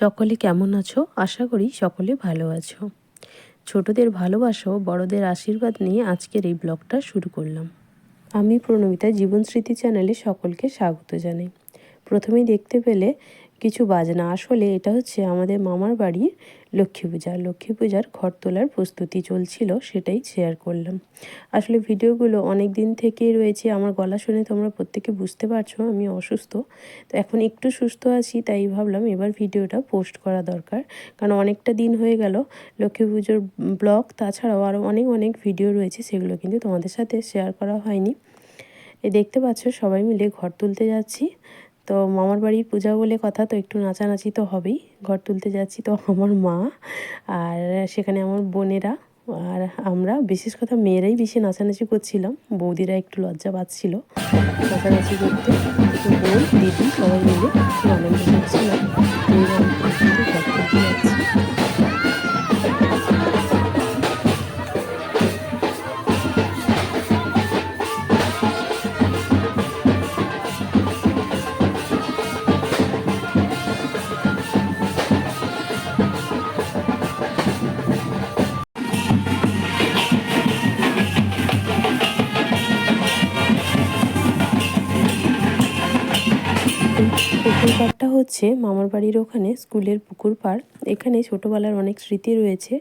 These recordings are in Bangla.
সকলে কেমন আছো? আশা করি সকলে ভালো আছো। ছোটদের ভালোবাসো বড়দের আশীর্বাদ নিয়ে আজকের এই ব্লগটা শুরু করলাম। আমি প্রণমিতা, জীবন স্মৃতি চ্যানেলে সকলকে স্বাগত জানাই। প্রথমেই দেখতে পেলে কিছু বাজনা আসলে এটা হচ্ছে আমাদের মামার বাড়ির লক্ষ্মী পূজা লক্ষ্মী পূজার ঘর তোলার প্রস্তুতি চলছিল, সেটাই শেয়ার করলাম। আসলে ভিডিওগুলো অনেক দিন থেকেই রয়েছে, আমার গলা শুনে তোমরা প্রত্যেকে বুঝতে পারছ, আমি অসুস্থ। তো এখন একটু সুস্থ আছি, তাই ভাবলাম এবার ভিডিওটা পোস্ট করা দরকার। কারণ অনেকটা দিন হয়ে গেল, লক্ষ্মী পুজোর ব্লগ, তাছাড়াও আরও অনেক অনেক ভিডিও রয়েছে, সেগুলো কিন্তু তোমাদের সাথে শেয়ার করা হয়নি। এ দেখতে পাচ্ছ, সবাই মিলে ঘর তুলতে যাচ্ছি। তো মামার বাড়ির পূজা বলে কথা তো একটু নাচানাচি তো হবেই। ঘর তুলতে যাচ্ছি তো আমার মা আর সেখানে আমার বোনেরা আর আমরা, বিশেষ কথা মেয়েরাই বেশি নাচানাচি করছিলাম, বৌদিরা একটু লজ্জা পাচ্ছিল নাচানাচি করতে। বোন দিদি সবাই মিলে আনন্দ করছিলাম। হচ্ছে মামার বাড়ির ওখানে স্কুলের পুকুর পাড়। এখানে ছোটোবেলার অনেক স্মৃতি রয়েছে,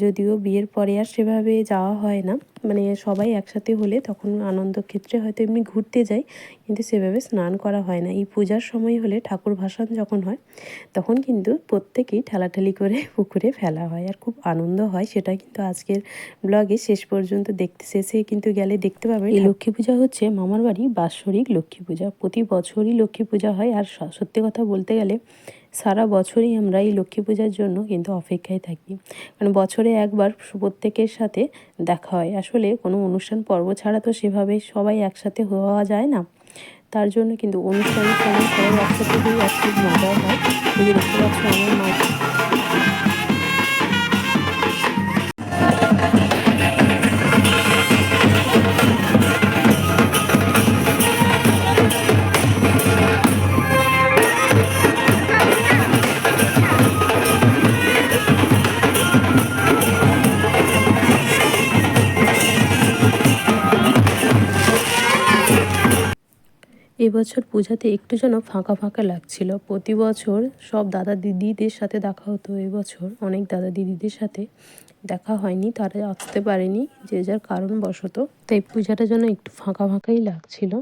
যদিও বিয়ের পরে আর সেভাবে যাওয়া হয় না। মানে সবাই একসাথে হলে তখন আনন্দ ক্ষেত্রে হয়তো এমনি ঘুরতে যাই কিন্তু সেভাবে স্নান করা হয় না। এই পূজার সময় হলে ঠাকুর ভাসান যখন হয় তখন কিন্তু প্রত্যেকেই ঠেলাঠেলি করে পুকুরে ফেলা হয়। আর খুব আনন্দ হয় সেটা কিন্তু আজকের ব্লগে শেষ পর্যন্ত দেখতে। শেষে কিন্তু গেলে দেখতে পাবে এই লক্ষ্মী পূজা হচ্ছে মামার বাড়ি বাৎসরিক লক্ষ্মী পূজা। প্রতি বছরই লক্ষ্মী পূজা হয়। আর সত্যি কথা বলতে গেলে সারা বছরই আমরা এই লক্ষ্মী পূজার জন্য কিন্তু অপেক্ষায় থাকি। কারণ বছরে একবার প্রত্যেকের সাথে দেখা হয়। আসলে কোনো অনুষ্ঠান, পর্ব ছাড়া তো সেভাবে সবাই একসাথে হওয়া যায় না। তার জন্য কিন্তু অনুষ্ঠানের সময় সবাই একসাথে হয়ে খুব মজা হয়। আমার মা এবছর পূজাতে একটু যেন ফাঁকা ফাঁকা লাগছিল। প্রতি বছর সব দাদা দিদিদের সাথে দেখা হতো, এবছর অনেক দাদা দিদিদের সাথে দেখা হয়নি, তারা আসতে পারেনি যে যার কারণবশত। তাই পূজাটা যেন একটু ফাঁকা ফাঁকাই লাগছিল।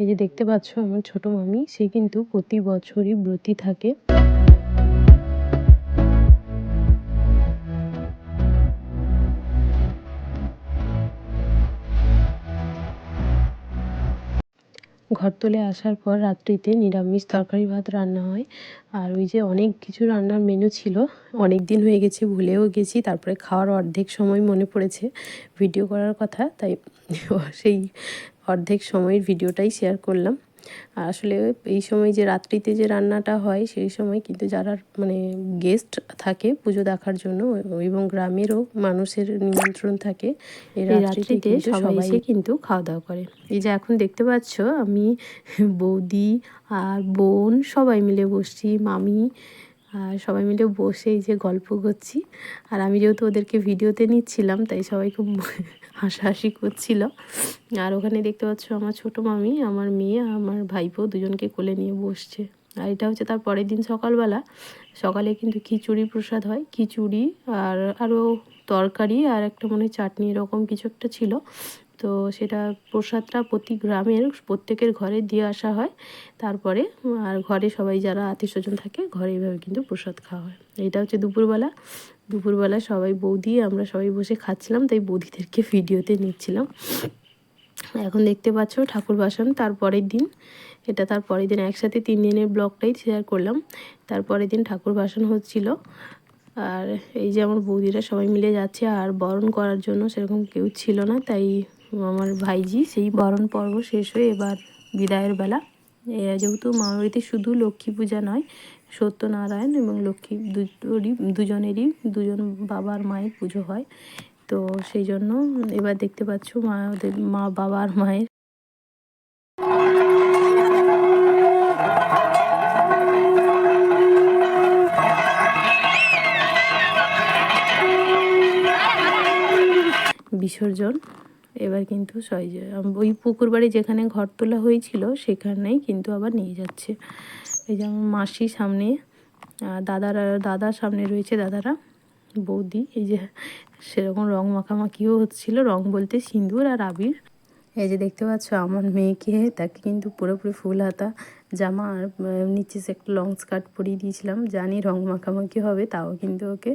এই যে দেখতে পাচ্ছ আমার ছোট মামি, সে কিন্তু প্রতি বছরই ব্রতী থাকে। ঘর তুলে আসার পর রাত্রিতে নিরামিষ তরকারি ভাত রান্না হয়। আর ওই যে অনেক কিছু রান্নার মেনু ছিল অনেক দিন হয়ে গেছে, ভুলেও গেছি। তারপরে খাওয়ার অর্ধেক সময় মনে পড়েছে ভিডিও করার কথা, তাই সেই অর্ধেক সময়ের ভিডিওটাই শেয়ার করলাম। আসলে এই সময় যে রাত্রিতে যে রান্নাটা হয় সেই সময় কিন্তু যারা মানে গেস্ট থাকে পুজো দেখার জন্য এবং গ্রামেরও মানুষের নিমন্ত্রণ থাকে এই রাত্রিতে সবাই এসে কিন্তু খাওয়া দাওয়া করে। এই যে এখন দেখতে পাচ্ছ আমি বৌদি আর বোন সবাই মিলে বসছি মামি আর সবাই মিলে বসে এই যে গল্প করছি। আর আমি যেহেতু ওদেরকে ভিডিওতে নিচ্ছিলাম তাই সবাই খুব হাসাহাসি করছিল। আর ওখানে দেখতে পাচ্ছ আমার ছোটো মামি আমার মেয়ে আমার ভাইপো দুজনকে কোলে নিয়ে বসছে। আর এটা হচ্ছে তার পরের দিন সকালবেলা। সকালে কিন্তু খিচুড়ি প্রসাদ হয়, খিচুড়ি আর আরও তরকারি আর একটা মনে হয় চাটনি এরকম কিছু একটা ছিল। তো সেটা প্রসাদটা প্রতি গ্রামের প্রত্যেকের ঘরে দিয়ে আসা হয়। তারপরে আর ঘরে সবাই যারা আত্মীয় স্বজন থাকে, ঘরে এইভাবে কিন্তু প্রসাদ খাওয়া হয়। এটা হচ্ছে দুপুরবেলা। দুপুরবেলা সবাই বৌদি, আমরা সবাই বসে খাচ্ছিলাম, তাই বৌদিদেরকে ভিডিওতে নিচ্ছিলাম। এখন দেখতে পাচ্ছ ঠাকুর বাসন তারপরের দিন এটা তার পরের দিন একসাথে তিন দিনের ব্লগটাই শেয়ার করলাম। তারপরের দিন ঠাকুর বাসন হচ্ছিল। আর এই যে আমার বৌদিরা সবাই মিলে যাচ্ছে, আর বরণ করার জন্য সেরকম কেউ ছিল না, তাই আমার ভাইজি সেই বরণ পর্ব শেষ হয়ে এবার বিদায়ের বেলা। যেহেতু মামাবাড়িতে শুধু লক্ষ্মী পূজা নয়, সত্যনারায়ণ এবং লক্ষ্মী দুটোরই, দুজনেরই, দুজন বাবার মায়ের পুজো হয়। তো সেই জন্য এবার দেখতে পাচ্ছ মা ওদের মা বাবার মায়ের বিসর্জন। এবার কিন্তু ওই পুকুর বাড়ি যেখানে ঘর তোলা হয়েছিল, সেখানেই কিন্তু আবার নিয়ে যাচ্ছে। এই যে আমার মাসি সামনে দাদারা দাদার সামনে রয়েছে দাদারা, বৌদি, এই যে সেরকম রং মাখামাখিও হচ্ছিল, রং বলতে সিঁদুর আর আবির। এই যে দেখতে পাচ্ছ আমার মেয়েকে, তাকে কিন্তু পুরোপুরি ফুল হাতা, জামা আর নিচে সে একটা লং স্কার্ট পরিয়ে দিয়েছিলাম, জানি রং মাখামাখি হবে, তাও কিন্তু ওকে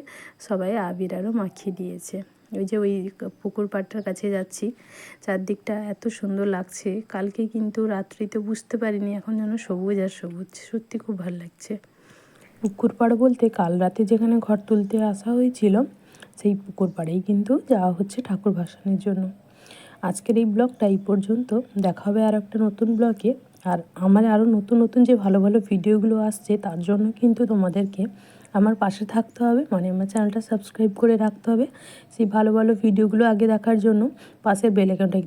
সবাই আবির আরও মাখিয়ে দিয়েছে। ওই যে ওই পুকুর পাড়টার কাছে যাচ্ছি, চারদিকটা এত সুন্দর লাগছে, কালকে কিন্তু রাত্রিতে বুঝতে পারিনি, এখন যেন সবুজ আর সবুজ, সত্যি খুব ভালো লাগছে। পুকুর পাড় বলতে কাল রাতে যেখানে ঘর তুলতে আসা হয়েছিল, সেই পুকুর পাড়েই কিন্তু যাওয়া হচ্ছে ঠাকুর ভাসানের জন্য। আজকের এই ব্লগটা এই পর্যন্ত, দেখা হবে আর একটা নতুন ব্লগে। আর আমার আরও নতুন নতুন যে ভালো ভালো ভিডিওগুলো আসছে, তার জন্য কিন্তু তোমাদেরকে আমার পাশে থাকতে হবে। মানে আমার চ্যানেলটা সাবস্ক্রাইব করে রাখতে হবে। সেই ভালো ভালো ভিডিওগুলো আগে দেখার জন্য পাশের বেল আইকনটা